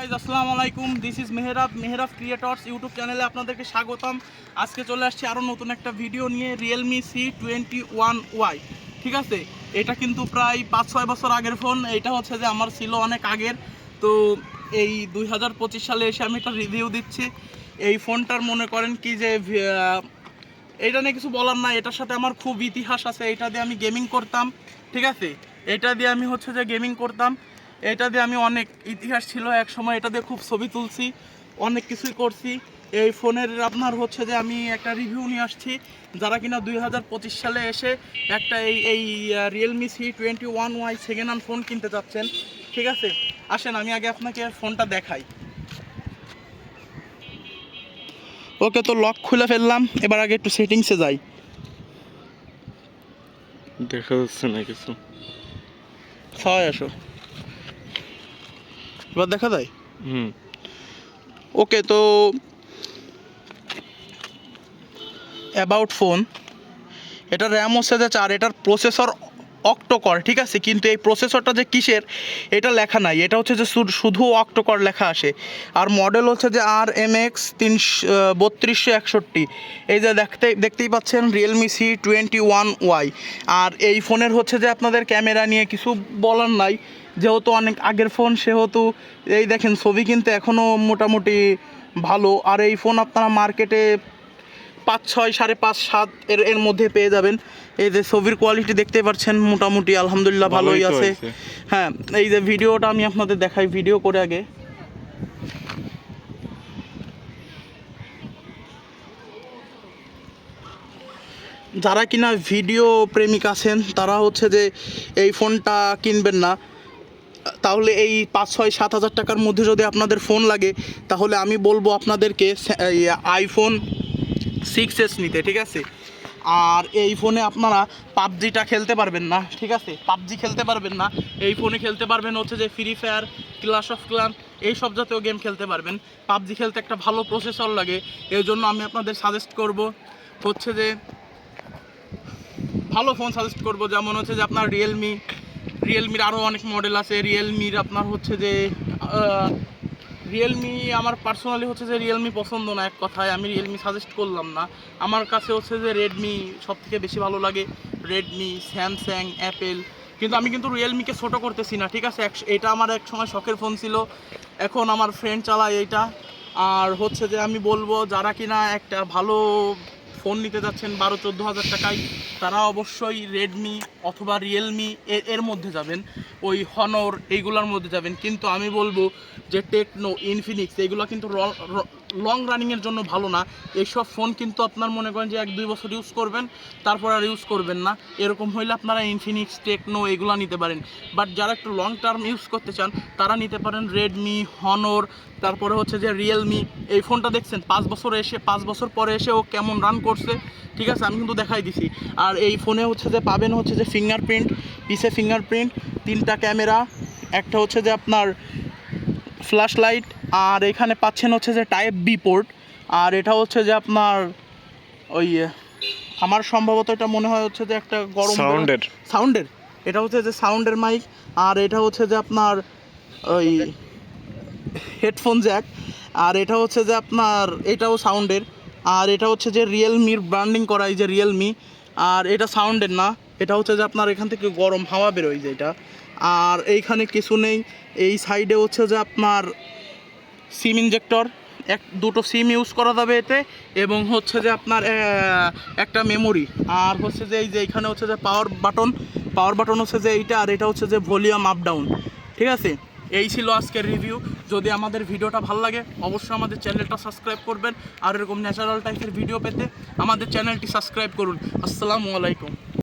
Guys আসসালামু আলাইকুম। This is Mehrab Mehrab creators YouTube চ্যানেলে আপনাদেরকে স্বাগতম। আজকে চলে আসছি আরও নতুন একটা ভিডিও নিয়ে Realme C twenty one Y ঠিক আছে? এটা কিন্তু প্রায় পাঁচ, ছয় বছর আগের ফোন এটা হচ্ছে যে আমার ছিল অনেক আগের। তো এই দুই হাজার পঁচিশ সালে এসে আমি একটা রিভিউ দিচ্ছি। এই ফোনটার মনে করেন কি যে এটা নিয়ে কিছু বলার নাই। এটার সাথে আমার খুব ইতিহাস আছে। এটা দিয়ে আমি গেমিং করতাম। ঠিক আছে? এটা দিয়ে আমি হচ্ছে যে গেমিং করতাম। এটা দিয়ে আমি অনেক ইতিহাস ছিল এক সময় এটা দিয়ে খুব ছবি তুলছি অনেক কিছুই করছি। এই ফোনের আপনার হচ্ছে যে আমি একটা রিভিউ নিয়ে আসছি যারা কিনা দুই হাজার পঁচিশ সালে এসে একটা এই এই Realme C twenty one Y second hand phone কিনতে চাচ্ছেন ঠিক আছে? আসেন আমি আগে আপনাকে ফোনটা দেখাই। ওকে তো লক খুলে ফেললাম এবার আগে একটু সেটিংসে যাই। দেখা যাচ্ছে না কিছু। সবাই আসো। এবার দেখা যায়? হুম। ওকে তো অ্যাবাউট ফোন এটা র্যাম হচ্ছে যে চার এটার প্রসেসর অক্টোকর ঠিক আছে? কিন্তু এই প্রসেসরটা যে কিসের এটা লেখা নাই। এটা হচ্ছে যে শুধু অক্টোকর লেখা আসে। আর মডেল হচ্ছে যে আর এম এক্স তিনশো বত্রিশশো একষট্টি। এই যে দেখতে দেখতেই পাচ্ছেন Realme C twenty one Y আর এই ফোনের হচ্ছে যে আপনাদের ক্যামেরা নিয়ে কিছু বলার নাই। যেহেতু অনেক আগের ফোন সেহেতু এই দেখেন ছবি কিন্তু এখনও মোটামুটি ভালো। আর এই ফোন আপনারা মার্কেটে পাঁচ ছয় সাড়ে পাঁচ সাত এর এর মধ্যে পেয়ে যাবেন। এই যে ছবির কোয়ালিটি দেখতে পাচ্ছেন মোটামুটি আলহামদুলিল্লাহ ভালোই ভালোই আছে। হ্যাঁ এই যে ভিডিওটা আমি আপনাদের দেখাই ভিডিও করে আগে। যারা কিনা ভিডিও প্রেমিক আছেন তারা হচ্ছে যে এই ফোনটা কিনবেন না। তাহলে এই পাঁচ, ছয়, সাত হাজার টাকার মধ্যে যদি আপনাদের ফোন লাগে, তাহলে আমি বলব আপনাদেরকে আইফোন সিক্স এস নিতে, ঠিক আছে? আর এই ফোনে আপনারা পাবজিটা খেলতে পারবেন না, ঠিক আছে? পাবজি খেলতে পারবেন না। এই ফোনে খেলতে পারবেন হচ্ছে যে Free Fire Clash of Clan এই সব জাতীয় গেম খেলতে পারবেন। পাবজি খেলতে একটা ভালো প্রসেসর লাগে, এই জন্য আমি আপনাদের সাজেস্ট করব হচ্ছে যে ভালো ফোন সাজেস্ট করব, যেমন হচ্ছে যে আপনার রিয়েলমি রিয়েলমির আরও অনেক মডেল আছে। রিয়েলমির আপনার হচ্ছে যে রিয়েলমি আমার পার্সোনালি হচ্ছে যে রিয়েলমি পছন্দ না এক কথায়। আমি রিয়েলমি সাজেস্ট করলাম না। আমার কাছে হচ্ছে যে রেডমি সব থেকে বেশি ভালো লাগে। রেডমি স্যামসাং অ্যাপেল কিন্তু আমি কিন্তু রিয়েলমিকে ছোটো করতেছি না, ঠিক আছে? এটা আমার এক সময় শখের ফোন ছিল। এখন আমার ফ্রেন্ড চালায় এইটা। আর হচ্ছে যে আমি বলব, যারা কিনা একটা ভালো ফোন নিতে যাচ্ছেন বারো চোদ্দ হাজার টাকায়, তারা অবশ্যই রেডমি অথবা রিয়েলমি এর মধ্যে যাবেন। ওই হনর এইগুলোর মধ্যে যাবেন। কিন্তু আমি বলব যে টেকনো, ইনফিনিক্স এইগুলো কিন্তু লং রানিংয়ের জন্য ভালো না। এইসব ফোন কিন্তু আপনার মনে করেন যে এক দুই বছর ইউজ করবেন, তারপর আর ইউজ করবেন না। এরকম হইলে আপনারা ইনফিনিক্স, টেকনো এগুলো নিতে পারেন। বাট যারা একটু লং টার্ম ইউজ করতে চান, তারা নিতে পারেন রেডমি হনর তারপরে হচ্ছে যে রিয়েলমি এই ফোনটা দেখছেন, পাঁচ বছর এসে, পাঁচ বছর পরে এসে ও কেমন রান করছে। ঠিক আছে, আমি কিন্তু দেখাই দিছি। আর এই ফোনে হচ্ছে যে পাবেন হচ্ছে যে ফিঙ্গারপ্রিন্ট পিছে ফিঙ্গারপ্রিন্ট তিনটা ক্যামেরা একটা হচ্ছে যে আপনার ফ্ল্যাশ লাইট আর এখানে পাচ্ছেন হচ্ছে যে টাইপ বি পোর্ট আর এটা হচ্ছে যে আপনার ওই আমার সম্ভবত এটা মনে হয় হচ্ছে যে একটা গরম Sound-এর। সাউন্ডের এটা হচ্ছে যে সাউন্ডের মাইক আর এটা হচ্ছে যে আপনার ওই হেডফোন জ্যাক আর এটা হচ্ছে যে আপনার এটাও সাউন্ডের আর এটা হচ্ছে যে রিয়েলমির ব্র্যান্ডিং করা এই যে রিয়েলমি আর এটা সাউন্ডের না এটা হচ্ছে যে আপনার এখান থেকে গরম হাওয়া বেরোয় যে এটা। আর এইখানে কিছু নেই, এই সাইডে হচ্ছে যে আপনার সিম ইনজেক্টর, এক, দুটো সিম ইউজ করা যাবে এতে, এবং হচ্ছে যে আপনার একটা মেমোরি। আর হচ্ছে যে এই যে এখানে হচ্ছে যে পাওয়ার বাটন পাওয়ার বাটন হচ্ছে যে এইটা, আর এটা হচ্ছে যে ভলিউম আপ ডাউন ঠিক আছে? এই ছিল আজকের রিভিউ যদি আমাদের ভিডিওটা ভালো লাগে, অবশ্যই আমাদের চ্যানেলটা সাবস্ক্রাইব করবেন। আর এরকম ন্যাচারাল টাইপের ভিডিও পেতে আমাদের চ্যানেলটি সাবস্ক্রাইব করুন। আসসালামু আলাইকুম।